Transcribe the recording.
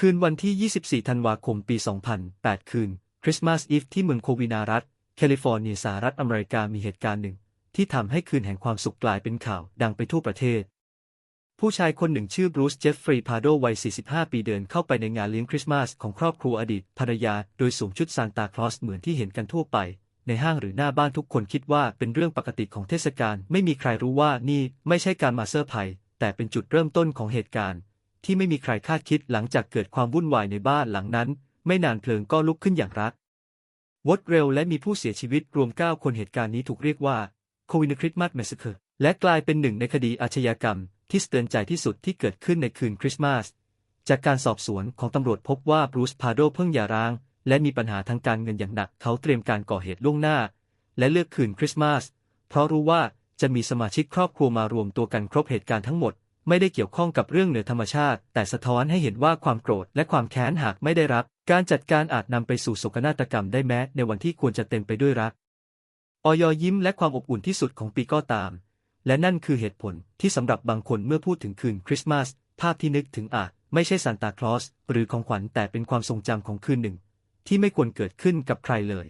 คืนวันที่ 24 ธันวาคม ปี 2008 คืน คริสต์มาสอีฟที่เมืองโควินารัฐ แคลิฟอร์เนียสหรัฐอเมริกามีเหตุการณ์หนึ่ง ที่ทำให้คืนแห่งความสุขกลายเป็นข่าวดังไปทั่วประเทศ ผู้ชายคนหนึ่งชื่อบรูซเจฟฟรีย์พาโดวัย 45 ปีเดินเข้าไปในงานเลี้ยงคริสต์มาสของครอบครัวอดีตภรรยา โดยสวมชุดซานตาคลอสเหมือนที่เห็นกันทั่วไป ในห้างหรือหน้าบ้านทุกคนคิดว่าเป็นเรื่องปกติของเทศกาลไม่มีใครรู้ว่านี่ไม่ใช่การมาเซอร์ไพรส์แต่เป็นจุดเริ่มต้นของเหตุการณ์ ที่ไม่มีใครคาดคิดหลังจากเกิดความวุ่นวายในบ้านหลังนั้น ไม่นานเพลิงก็ลุกขึ้นอย่างรักวดเร็วและมีผู้เสียชีวิตรวม 9 คนเหตุการณ์นี้ถูกเรียกว่าโควินคริสต์มาสเมสเ r อร์และกลายเป็นหนึ่งในคดีอาชญากรรม ที่สะเตือนใจที่สุดที่เกิดขึ้นในคืนคริสต์มาสจากการสอบสวนของตำรวจพบว่าบรูซพาโดเพิ่งหย่าร้าง และมีปัญหาทางการเงินอย่างหนักเขาเตรียมการก่อเหตุล่วงหน้า และเลือกคืนคริสต์มาสเพราะรู้ว่าจะมีสมาชิกครอบครัวมารวมตัวกันครบเหตุการณ์ทั้งหมด ไม่ได้เกี่ยวข้องกับเรื่องเหนือธรรมชาติ แต่สะท้อนให้เห็นว่าความโกรธและความแค้นหากไม่ได้รับ การจัดการอาจนำไปสู่โศกนาฏกรรมได้แม้ในวันที่ควรจะเต็มไปด้วยรักออยยิ้มและความอบอุ่นที่สุดของปีก็ตาม และนั่นคือเหตุผลที่สำหรับบางคนเมื่อพูดถึงคืนคริสต์มาสภาพที่นึกถึงอาจไม่ใช่ซานตาคลอสหรือของขวัญแต่เป็นความทรงจำของคืนหนึ่ง ที่ไม่ควรเกิดขึ้นกับใครเลย